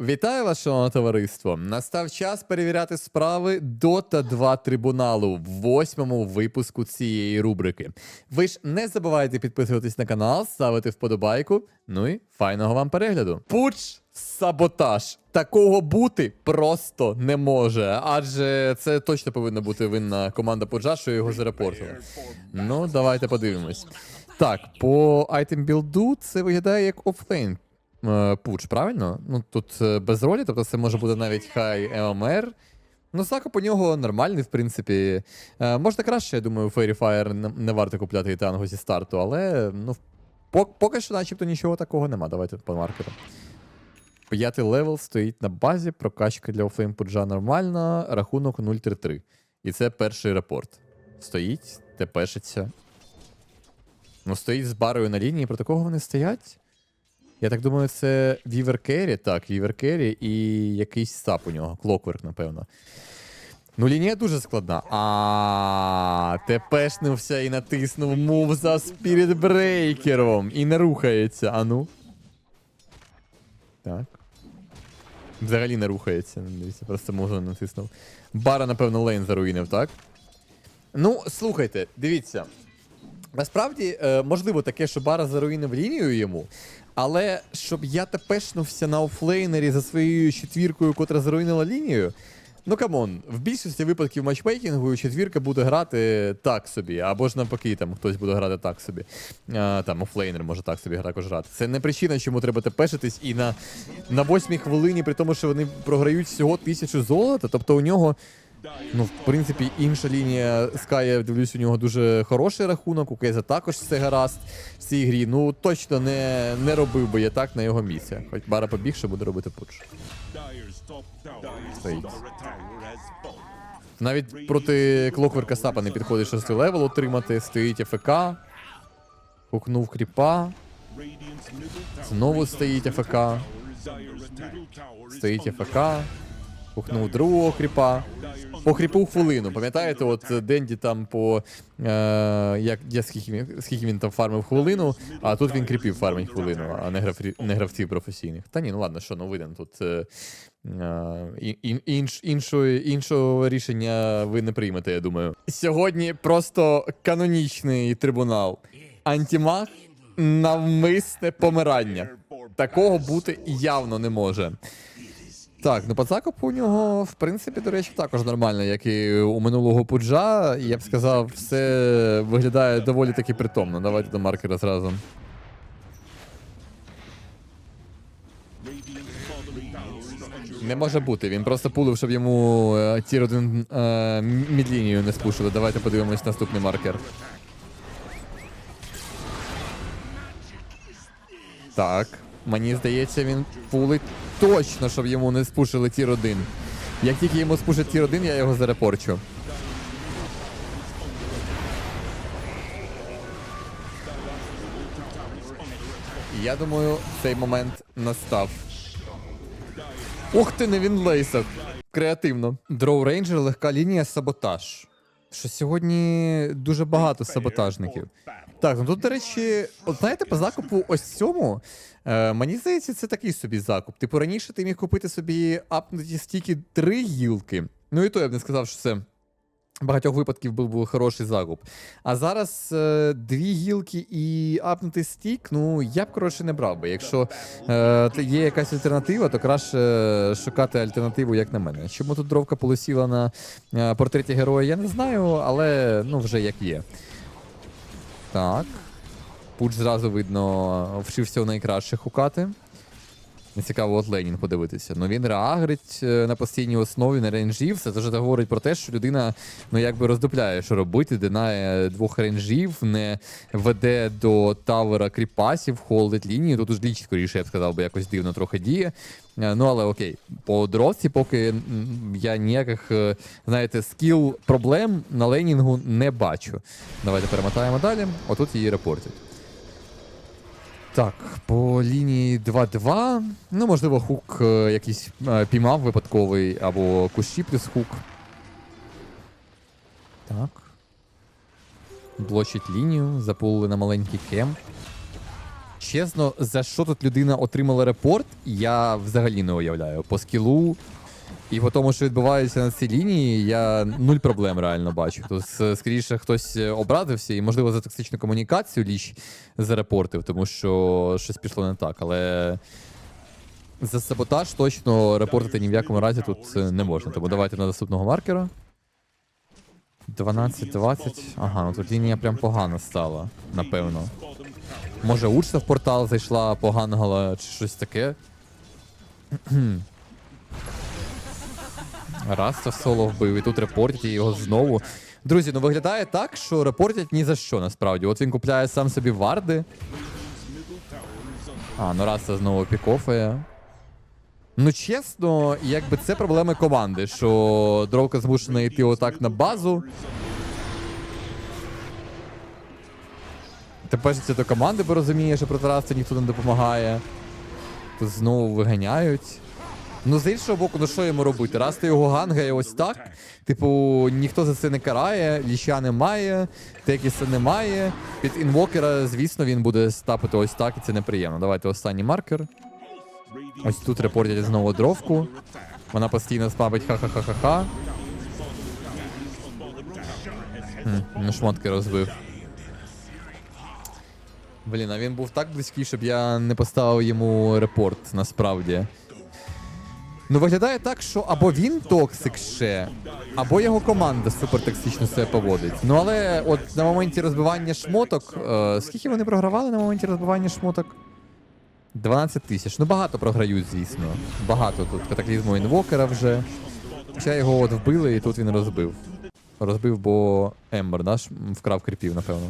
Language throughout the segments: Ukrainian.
Вітаю вас, шановне товариство! Настав час перевіряти справи Dota 2 трибуналу в восьмому випуску цієї рубрики. Ви ж не забувайте підписуватись на канал, ставити вподобайку. Ну і файного вам перегляду. Пуч саботаж. Такого бути просто не може. Адже це точно повинна бути винна команда Пуджа, що його зарепортили. Ну, давайте подивимось. Так, по айтем білду це виглядає як офлейн пуч, правильно? Ну тут е, без ролі, тобто це може бути навіть хай ЕОМР. Ну, закуп у нього нормальний, в принципі. Е, можна краще, я думаю, Fairy Fire не, не варто купляти і тангу зі старту, але ну, пок- поки що, начебто, нічого такого нема. Давайте по маркету. П'ятий левел стоїть на базі, прокачка для офлейн пуджа нормальна, рахунок 0-3-3. І це перший рапорт. Стоїть, те пешиться. Ну, стоїть з барою на лінії, про такого вони стоять. Я так думаю, це Вівер Керрі, так, Вівер Керрі і якийсь сап у нього, Клокверк, напевно. Ну, лінія дуже складна. А, тепешнився і натиснув мув за спірітбрейкером. І не рухається. А ну. Так. Взагалі не рухається. Дивіться, просто музу натиснув. Бара, напевно, лейн заруїнив, так? Ну, слухайте, дивіться. Насправді, е, можливо, таке, що Бара заруїнив лінію йому, але щоб я тепешнувся на офлейнері за своєю четвіркою, котра заруїнила лінію. Ну камон, в більшості випадків матчмейкінгу четвірка буде грати так собі, або ж навпаки, там хтось буде грати так собі. А, там офлейнер може так собі також грати. Це не причина, чому треба тепешитись і на, на восьмій хвилині, при тому, що вони програють всього тисячу золота. Тобто у нього Ну, в принципі, інша лінія Sky, я дивлюсь, у нього дуже хороший рахунок, у Кейза також все гаразд в цій грі. Ну, точно не, не робив би я так на його місці. Хоч Бара побігше буде робити пуч. Стоїть. Навіть проти Клокверка Сапа не підходить шостий левел отримати. Стоїть АФК. Хукнув кріпа. Знову стоїть АФК. Стоїть АФК. Пухнув другого кріпа. По кріпу хвилину. Пам'ятаєте, от Денді там по. Е, як, я, скільки, скільки він там фармив хвилину, а тут він кріпів фармить хвилину, а не, графі, не гравців професійних. Та ні, ну ладно, що, ну виден тут. Е, е, ін, інш, іншого, іншого рішення ви не приймете, я думаю. Сьогодні просто канонічний трибунал. Антимаг навмисне помирання. Такого бути явно не може. Так, ну по закупу у нього, в принципі, до речі, також нормально, як і у минулого пуджа. Я б сказав, все виглядає доволі таки притомно. Давайте до маркера зразу. Не може бути, він просто пулив, щоб йому е, тір 1 е, мідлінію не спушили. Давайте подивимось наступний маркер. Так, мені здається, він пулить точно, щоб йому не спушили тір 1. Як тільки йому спушать тір 1, я його зарепорчу. Я думаю, цей момент настав. Ух ти, не він лейсак. Креативно. Дроу рейнджер, легка лінія, саботаж. Що сьогодні дуже багато саботажників. Так, ну тут, до речі, от знаєте, по закупу ось цьому, е, мені здається, це такий собі закуп. Типу, раніше ти міг купити собі апнуті стільки три гілки. Ну і то я б не сказав, що це багатьох випадків був би хороший закуп. А зараз е, дві гілки і апнутий стік, ну я б коротше не брав би. Якщо е, є якась альтернатива, то краще шукати альтернативу, як на мене. Чому тут дровка полосіла на е, портреті героя, я не знаю, але ну вже як є. Так. Пуч зразу видно, вчився у найкращих хукати. Не цікаво, от Ленін подивитися. Ну він реагрить е, на постійній основі на рейнжів. Це вже говорить про те, що людина ну якби роздупляє, що робити, динає двох рейнжів, не веде до тавера кріпасів, холдить лінію. Тут уж ліч, скоріше, я б сказав, бо якось дивно трохи діє. Е, Ну але окей, по дровці, поки я ніяких, е, знаєте, скіл проблем на ленінгу не бачу. Давайте перемотаємо далі. Отут її репортять. Так, по лінії 2-2. Ну, можливо, хук е, якийсь е, піймав випадковий, або кущі плюс хук. Так. Блочить лінію, запулили на маленький кемп. Чесно, за що тут людина отримала репорт, я взагалі не уявляю. По скілу і по тому, що відбувається на цій лінії, я нуль проблем реально бачу. Тут скоріше хтось е, образився і, можливо, за токсичну комунікацію ліч зарепортив, тому що щось пішло не так. Але за саботаж точно репортити ні в якому разі тут е, не можна. Тому давайте на наступного маркера. 12-20. Ага, ну тут лінія прям погана стала, напевно. Може, Урса в портал зайшла, погангала, чи щось таке. Раз це соло вбив, і тут репортять його знову. Друзі, ну виглядає так, що репортять ні за що насправді. От він купляє сам собі варди. А, ну раз це знову пікофає. Ну, чесно, якби це проблеми команди, що Дровка змушена йти отак на базу. Тепер це до команди, бо розуміє, що проти ніхто не допомагає. Тут знову виганяють. Ну, з іншого боку, ну що йому робити? Раста його гангає ось так. Типу, ніхто за це не карає, ліща немає, Текіса немає. Під інвокера, звісно, він буде стапити ось так, і це неприємно. Давайте останній маркер. Ось тут репортять знову дровку. Вона постійно спабить ха-ха-ха-ха-ха. Ну шмотки розбив. Блін, а він був так близький, щоб я не поставив йому репорт насправді. Ну, виглядає так, що або він токсик ще, або його команда супер токсично себе поводить. Ну але от на моменті розбивання шмоток. Е, скільки вони програвали на моменті розбивання шмоток? 12 тисяч. Ну багато програють, звісно. Багато тут катаклізму інвокера вже. Хоча його от вбили, і тут він розбив. Розбив, бо Ембер, м, вкрав кріпів, напевно.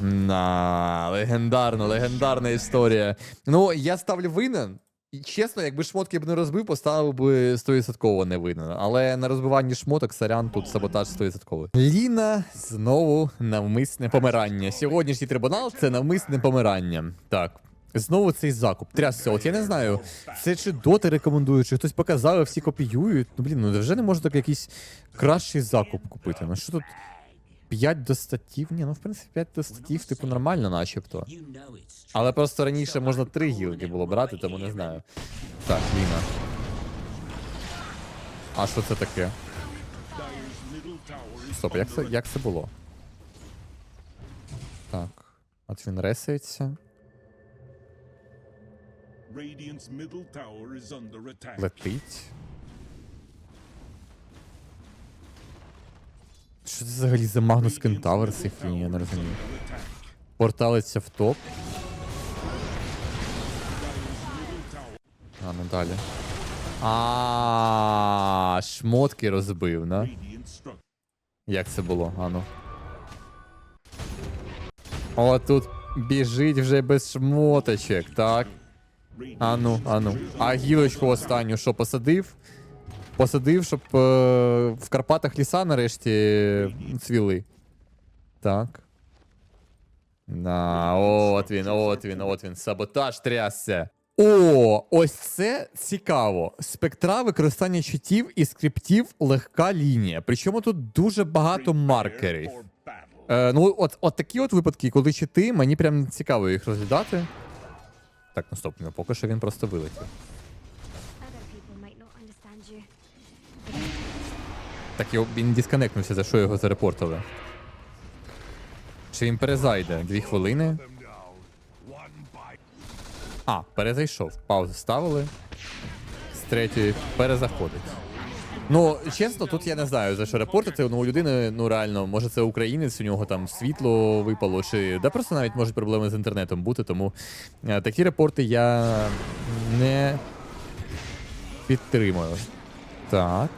На, легендарно, легендарна історія. Ну, я ставлю винен. І чесно, якби шмотки б не розбив, поставив би 100% не винен. Але на розбиванні шмоток сорян тут саботаж 100%. Ліна знову навмисне помирання. Сьогоднішній трибунал це навмисне помирання. Так. Знову цей закуп. Трясся, от я не знаю, це чи доти рекомендують, чи хтось показав, і всі копіюють. Ну блін, ну вже не може так якийсь кращий закуп купити. Ну що тут 5 до статів? Ні, ну в принципі 5 до статів, типу, нормально, начебто. Але просто раніше можна 3 гілки було брати, тому не знаю. Так, Ліна. А що це таке? Стоп, як це, як це було? Так. От він ресається. Летить. Що це взагалі за Магнус Кентавр цей я не розумію. Порталиться в топ. А, ну далі. А, шмотки розбив, на? Як це було? Ану. О, тут біжить вже без шмоточок, так. Ану, ану. А гілочку останню що посадив? Посадив, щоб е, в Карпатах ліса нарешті цвіли. Так. На, от він, от він, от він. Саботаж трясся. О, ось це цікаво. Спектра використання чутів і скриптів легка лінія. Причому тут дуже багато маркерів. Е, ну, от, от такі от випадки, коли чити, мені прям цікаво їх розглядати. Так, ну стоп, ну поки що він просто вилетів. Так його, він дисконектнувся, за що його зарепортили. Чи він перезайде? Дві хвилини. А, перезайшов. Паузу ставили. З третьої перезаходить. Ну, чесно, тут я не знаю, за що репортити. Ну, у людини, ну реально, може це українець, у нього там світло випало, чи да просто навіть можуть проблеми з інтернетом бути, тому е, такі репорти я не підтримую. Так.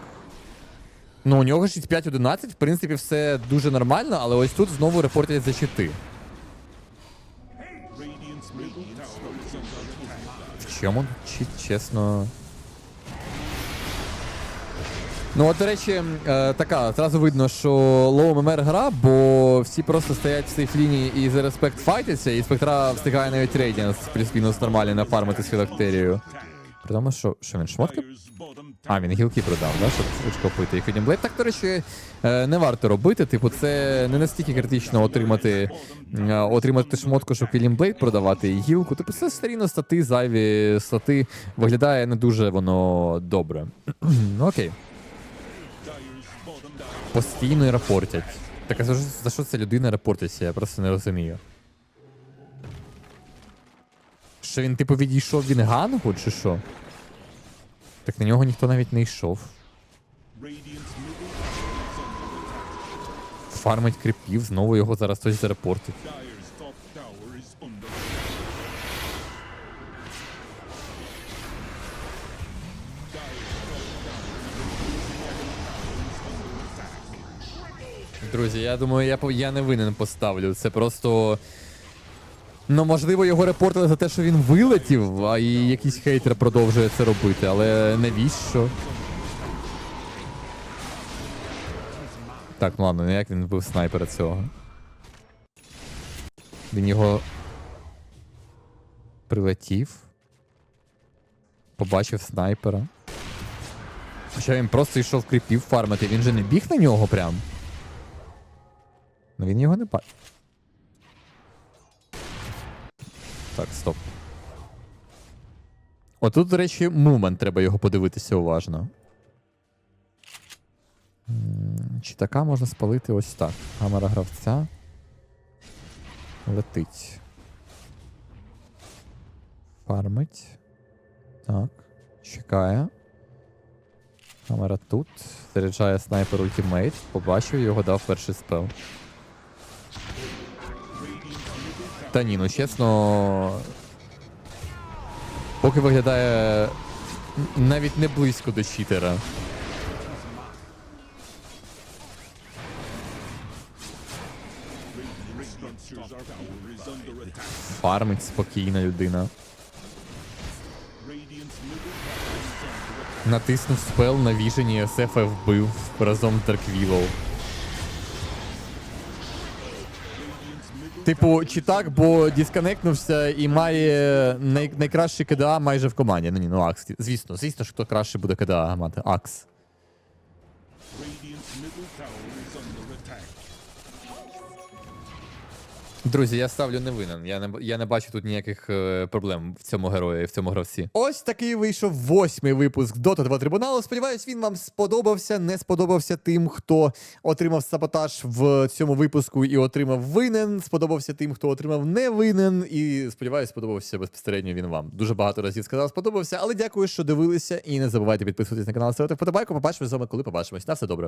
Ну, у нього 65-11, в принципі, все дуже нормально, але ось тут знову репортять за attack. В чому чит, чесно. Ну, от, до речі, е, така, зразу видно, що лоу ММР гра, бо всі просто стоять в сейф лінії і за респект файтяться, і спектра встигає навіть рейдінг плюс-мінус нормально нафармити з філактерією. При тому, що, що він шмотки А, він гілки продав, да, щоб очкопити їх Блейд. Так, до речі, е, не варто робити. Типу, це не настільки критично отримати, е, отримати шмотку, щоб Блейд продавати і гілку. Типу, це все рівно стати, зайві стати. Виглядає не дуже воно добре. ну окей. Постійно і репортять. Так а за, що- ця людина репортиться? Я просто не розумію. Що він, типу, відійшов від гангу, чи що? Так на нього ніхто навіть не йшов. Фармить крипів, знову його зараз хтось зарепортить. Друзі, я думаю, я, я не винен поставлю. Це просто. Ну, можливо, його репортили за те, що він вилетів, а і якийсь хейтер продовжує це робити, але навіщо? Так, ну ладно, ну як він вбив снайпера цього? Він його прилетів. Побачив снайпера. Хоча він просто йшов кріпів фармити, він же не біг на нього прям. Ну він його не бачив. Так, стоп. Отут, до речі, мувмент, треба його подивитися уважно. Чи така можна спалити ось так. Камера гравця. Летить. Фармить. Так. Чекає. Камера тут. Заряджає снайпер ультимейт. Побачив його, дав перший спел. Та ні, ну чесно. Поки виглядає навіть не близько до читера. Фармить спокійна людина. Натиснув спел на віжені, СФ вбив разом з Дарквілоу. Типу, чи так, бо дисконектнувся і має най- найкраще КДА майже в команді. Ну ні, ну Акс. Звісно, звісно, що хто краще буде КДА мати. Акс. Друзі, я ставлю не винен. Я не, я не бачу тут ніяких е, проблем в цьому герої, в цьому гравці. Ось такий вийшов восьмий випуск Dota 2 трибуналу. Сподіваюсь, він вам сподобався. Не сподобався тим, хто отримав саботаж в цьому випуску і отримав винен. Сподобався тим, хто отримав не винен. І сподіваюсь, сподобався безпосередньо він вам. Дуже багато разів сказав, сподобався. Але дякую, що дивилися. І не забувайте підписуватись на канал, ставити вподобайку. Побачимо з вами, коли побачимось. На все добре.